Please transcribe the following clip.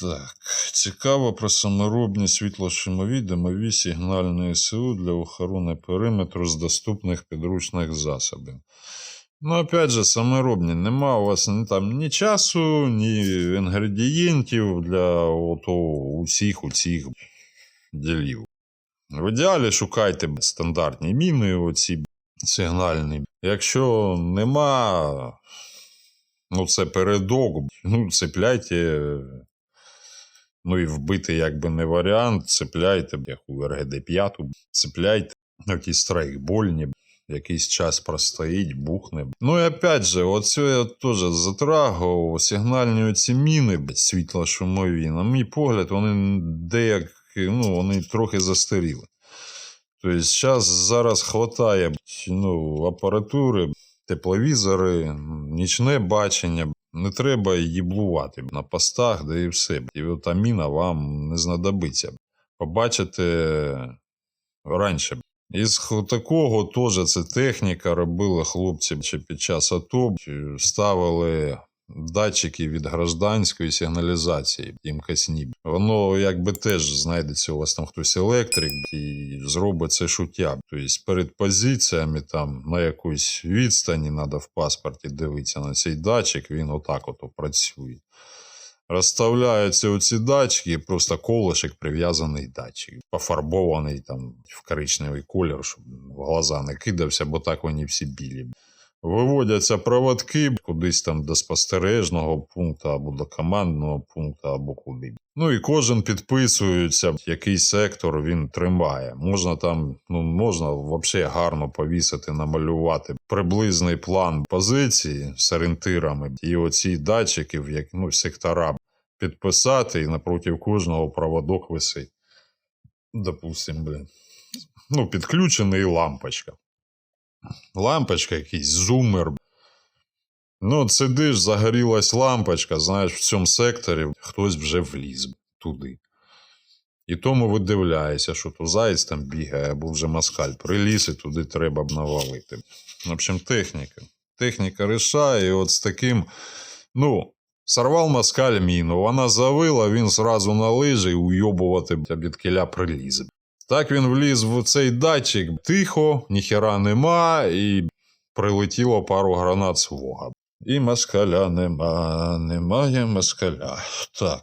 Так, цікаво про саморобні світлошумові димові сигнальні СУ для охорони периметру з доступних підручних засобів. Ну, опять же, саморобні. Нема у вас ні, там, ні часу, ні інгредієнтів для ото, усіх цих ділів. В ідеалі шукайте стандартні міни, оці сигнальні. Якщо нема, ну це передок, ну цепляйте. Ну і вбити якби не варіант, цепляйте, як у РГД 5, цепляйте якісь страйкбольні, якийсь час простоїть, бухне. Ну і опять же, оце я теж затрагував, сигнальні оці міни, світло-шумові, на мій погляд, вони деякі, ну, вони трохи застаріли. Тобто зараз зараз хватає ну, апаратури, тепловізори, нічне бачення. Не треба їблувати на постах, де і все. І вітаміна вам не знадобиться. Побачите раніше. Із такого теж це техніка робили хлопці чи під час АТО, ставили датчики від гражданської сигналізації, ІМКАСНІБ. Воно якби теж знайдеться у вас там хтось електрик і зробить це шуття. Тобто перед позиціями там на якоїсь відстані треба в паспорті дивитися на цей датчик, він отак от працює. Розставляються оці датчики, просто колишек прив'язаний датчик, пофарбований там в коричневий колір, щоб в глаза не кидався, бо так вони всі білі. Виводяться проводки кудись там до спостережного пункту або до командного пункту, або куди. Ну і кожен підписується, який сектор він тримає. Можна там, ну можна взагалі гарно повісити, намалювати приблизний план позиції з орієнтирами, і оці датчики, як ну, сектора підписати, і напроти кожного проводок висить. Допустим, блін. Ну, підключений лампочка. Лампочка, якийсь зумер. Ну, сидиш, загорілась лампочка, знаєш, в цьому секторі хтось вже вліз туди. І тому видивляєшся, що то заєць там бігає, або вже москаль приліз, і туди треба б навалити. В общем, техніка. Техніка рішає, і от з таким, ну, сорвав москаль міну, вона завила, він зразу на лижі і уйобувати б від кіля прилізе. Так він вліз в цей датчик тихо, ніхера нема, і прилетіло пару гранат свого. І москаля нема, немає москаля. Так.